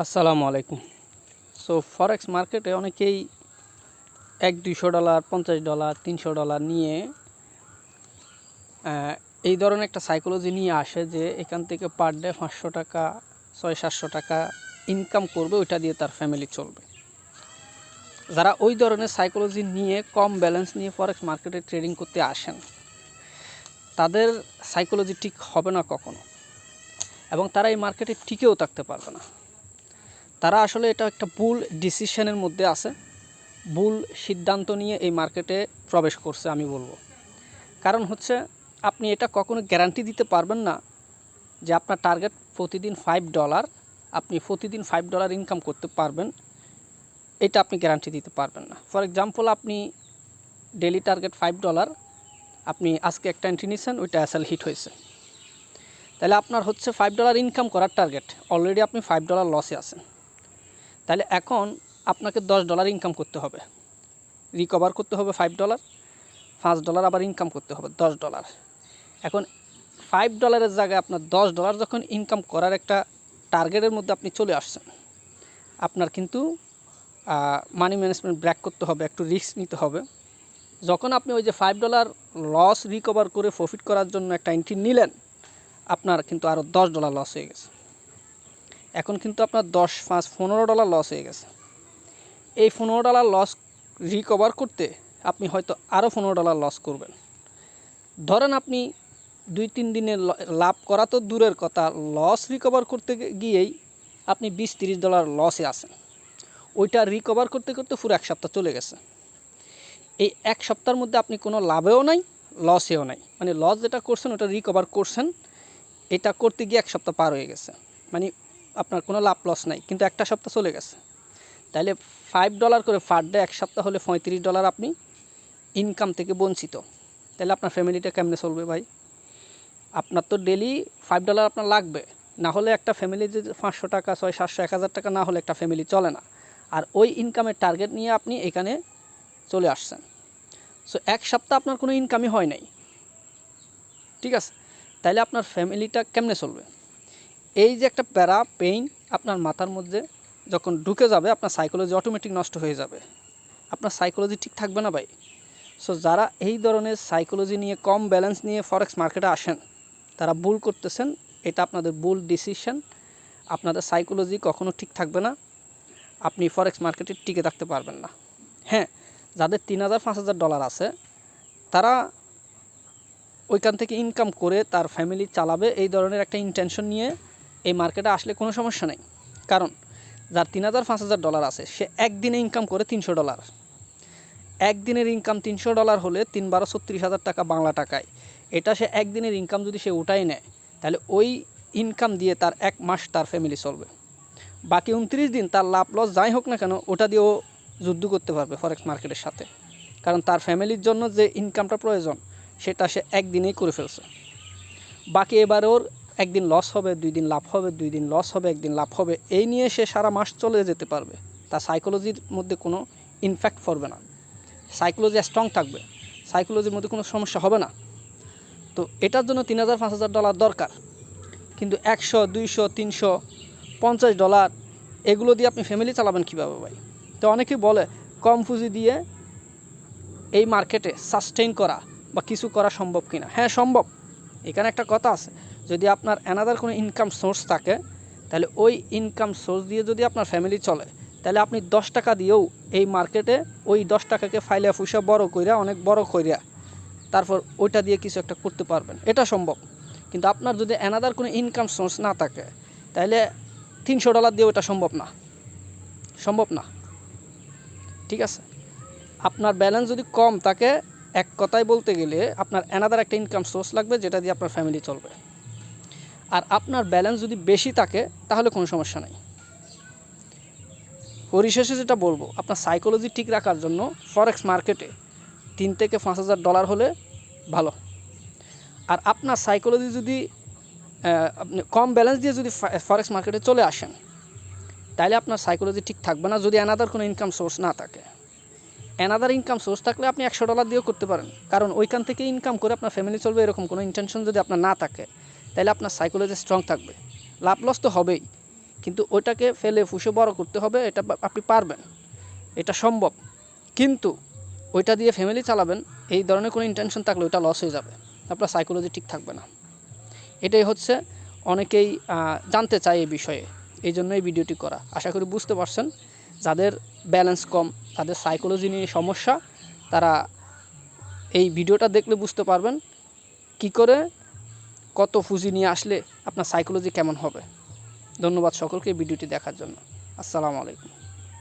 আসসালামু আলাইকুম। সো ফরেক্স মার্কেটে অনেকেই এক দুইশো ডলার পঞ্চাশ ডলার তিনশো ডলার নিয়ে এই ধরনের একটা সাইকোলজি নিয়ে আসে যে এখান থেকে পার ডে পাঁচশো টাকা, ছয় সাতশো টাকা ইনকাম করবে, ওইটা দিয়ে তার ফ্যামিলি চলবে। যারা ওই ধরনের সাইকোলজি নিয়ে কম ব্যালেন্স নিয়ে ফরেক্স মার্কেটে ট্রেডিং করতে আসেন, তাদের সাইকোলজি ঠিক হবে না কখনো। এবং তারা এই মার্কেটে টিকেও থাকতে পারবে না। তারা আসলে এটা একটা ভুল ডিসিশনের মধ্যে আছে। ভুল সিদ্ধান্ত নিয়ে এই মার্কেটে প্রবেশ করছে আমি বলব। কারণ হচ্ছে, আপনি এটা কখনো গ্যারান্টি দিতে পারবেন না যে আপনার টার্গেট প্রতিদিন ফাইভ ডলার আপনি প্রতিদিন ফাইভ ডলার ইনকাম করতে পারবেন। এটা আপনি গ্যারান্টি দিতে পারবেন না। ফর এক্সাম্পল আপনি ডেলি টার্গেট ফাইভ ডলার আপনি আজকে একটা এন্ট্রি নিচ্ছেন ওইটা অ্যাসেল হিট হয়েছে। তাহলে আপনার হচ্ছে ফাইভ ডলার ইনকাম করার টার্গেট অলরেডি আপনি ফাইভ ডলার লসে আছেন। তাহলে এখন আপনাকে দশ ডলার ইনকাম করতে হবে। রিকভার করতে হবে ফাইভ ডলার পাঁচ ডলার আবার ইনকাম করতে হবে দশ ডলার এখন ফাইভ ডলারের জায়গায় আপনার দশ ডলার যখন ইনকাম করার একটা টার্গেটের মধ্যে আপনি চলে আসছেন, আপনার কিন্তু মানি ম্যানেজমেন্ট ব্র্যাক করতে হবে, একটু রিস্ক নিতে হবে। যখন আপনি ওই যে ফাইভ ডলার লস রিকভার করে প্রফিট করার জন্য একটা এন্ট্রি নিলেন, আপনার কিন্তু আরও দশ ডলার লস হয়ে গেছে। এখন কিন্তু আপনার দশ, পাঁচ, পনেরো ডলার লস হয়ে গেছে। এই পনেরো ডলার লস রিকভার করতে আপনি হয়তো আরও পনেরো ডলার লস করবেন। ধরেন আপনি দুই, তিন দিনের লাভ করা তো দূরের কথা লস রিকভার করতে গিয়েই আপনি বিশ, তিরিশ ডলার লসে আছেন। ওইটা রিকভার করতে করতে পুরো এক সপ্তাহ চলে গেছে। এই এক সপ্তাহের মধ্যে আপনি কোনো লাভেও নাই লসেও নাই। মানে লস যেটা করছেন, ওটা রিকভার করছেন, এটা করতে গিয়ে এক সপ্তাহ পার হয়ে গেছে। মানে আপনার কোনো লাভ লস নাই, কিন্তু একটা সপ্তাহ চলে গেছে। তাহলে ফাইভ ডলার করে পার ডে এক সপ্তাহ হলে পঁয়ত্রিশ ডলার আপনি ইনকাম থেকে বঞ্চিত। তাহলে আপনার ফ্যামিলিটা কেমনে চলবে ভাই? আপনার তো ডেলি ফাইভ ডলার আপনার লাগবে। না হলে একটা ফ্যামিলি যদি পাঁচশো টাকা, ছয় সাতশো, এক হাজার টাকা না হলে একটা ফ্যামিলি চলে না। আর ওই ইনকামের টার্গেট নিয়ে আপনি এখানে চলে আসছেন। সো এক সপ্তাহ আপনার কোনো ইনকামই হয় নাই। ঠিক আছে? তাহলে আপনার ফ্যামিলিটা কেমনে চলবে? এই যে একটা প্যারা পেইন আপনার মাথার মধ্যে যখন ঢুকে যাবে, আপনার সাইকোলজি অটোমেটিক নষ্ট হয়ে যাবে। আপনার সাইকোলজি ঠিক থাকবে না ভাই। সো যারা এই ধরনের সাইকোলজি নিয়ে কম ব্যালেন্স নিয়ে ফরেক্স মার্কেটে আসেন, তারা ভুল করতেছেন, এটা আপনাদের ভুল ডিসিশন আপনাদের সাইকোলজি কখনো ঠিক থাকবে না। আপনি ফরেক্স মার্কেটে টিকে থাকতে পারবেন না। হ্যাঁ যাদের তিন হাজার, পাঁচ হাজার ডলার আছে, তারা ওইখান থেকে ইনকাম করে তার ফ্যামিলি চালাবে, এই ধরনের একটা ইন্টেনশন নিয়ে এই মার্কেটে আসলে কোনো সমস্যা নেই। কারণ যার তিন হাজার, পাঁচ হাজার ডলার আছে, সে একদিনে ইনকাম করে তিনশো ডলার একদিনের ইনকাম তিনশো ডলার হলে তিন বারো ছত্রিশ হাজার টাকা বাংলা টাকায়। এটা সে একদিনের ইনকাম যদি সে উঠাই নেয়, তাহলে ওই ইনকাম দিয়ে তার এক মাস তার ফ্যামিলি চলবে। বাকি উনত্রিশ দিন তার লাভ লস যাই হোক না কেন, ওটা দিয়েও যুদ্ধ করতে পারবে ফরেক্স মার্কেটের সাথে। কারণ তার ফ্যামিলির জন্য যে ইনকামটা প্রয়োজন, সেটা সে একদিনেই করে ফেলছে। বাকি এবারে ওর একদিন লস হবে দুই দিন লাভ হবে দুই দিন লস হবে, একদিন লাভ হবে, এই নিয়ে সে সারা মাস চলে যেতে পারবে। তার সাইকোলজির মধ্যে কোনো ইনফ্যাক্ট পড়বে না। সাইকোলজি স্ট্রং থাকবে। সাইকোলজির মধ্যে কোনো সমস্যা হবে না। তো এটার জন্য তিন হাজার, পাঁচ হাজার ডলার দরকার। কিন্তু একশো, দুইশো, তিনশো, পঞ্চাশ ডলার এগুলো দিয়ে আপনি ফ্যামিলি চালাবেন কীভাবে ভাই? তো অনেকেই বলে, কম পুঁজি দিয়ে এই মার্কেটে সাস্টেইন করা বা কিছু করা সম্ভব কিনা? হ্যাঁ সম্ভব। এখানে একটা কথা আছে। যদি আপনার অ্যানাদার কোনো ইনকাম সোর্স থাকে, তাহলে ওই ইনকাম সোর্স দিয়ে যদি আপনার ফ্যামিলি চলে, তাহলে আপনি দশ টাকা দিয়েও এই মার্কেটে ওই দশ টাকাকে ফাইলে ফুসে বড় কইরা, অনেক বড় কইরা তারপর ওইটা দিয়ে কিছু একটা করতে পারবেন। এটা সম্ভব। কিন্তু আপনার যদি অ্যানাদার কোনো ইনকাম সোর্স না থাকে, তাহলে তিনশো ডলার দিয়ে ওটা সম্ভব না। সম্ভব না। ঠিক আছে? আপনার ব্যালেন্স যদি কম থাকে, এক কথায় বলতে গেলে আপনার অ্যানাদার একটা ইনকাম সোর্স লাগবে, যেটা দিয়ে আপনার ফ্যামিলি চলবে। আর আপনার ব্যালেন্স যদি বেশি থাকে, তাহলে কোনো সমস্যা নাই। পরিশেষে যেটা বলব, আপনার সাইকোলজি ঠিক রাখার জন্য ফরেক্স মার্কেটে তিন থেকে পাঁচ হাজার ডলার হলে ভালো। আর আপনার সাইকোলজি যদি আপনি কম ব্যালেন্স দিয়ে যদি ফরেক্স মার্কেটে চলে আসেন তাহলে আপনার সাইকোলজি ঠিক থাকবে না যদি অ্যানাদার কোনো ইনকাম সোর্স না থাকে। অ্যানাদার ইনকাম সোর্স থাকলে আপনি একশো ডলার দিয়েও করতে পারেন। কারণ ওইখান থেকে ইনকাম করে আপনার ফ্যামিলি চলবে, এরকম কোনো ইন্টেনশন যদি আপনার না থাকে তাহলে আপনার সাইকোলজি স্ট্রং থাকবে। লাভ লস তো হবেই, কিন্তু ওইটাকে ফেলে ফুসে বড় করতে হবে, এটা আপনি পারবেন। এটা সম্ভব। কিন্তু ওইটা দিয়ে ফ্যামিলি চালাবেন, এই ধরনের কোনো ইন্টেনশন থাকলে ওইটা লস হয়ে যাবে। আপনার সাইকোলজি ঠিক থাকবে না। এটাই হচ্ছে অনেকেই জানতে চায় এই বিষয়ে। এই জন্য এই ভিডিওটি করা। আশা করি বুঝতে পারছেন, যাদের ব্যালেন্স কম, তাদের সাইকোলজি নিয়ে সমস্যা, তারা এই ভিডিওটা দেখলে বুঝতে পারবেন কি করে কত পুঁজি নিয়ে আসলে আপনার সাইকোলজি কেমন হবে? ধন্যবাদ সকলকে ভিডিওটি দেখার জন্য। আসসালামু আলাইকুম।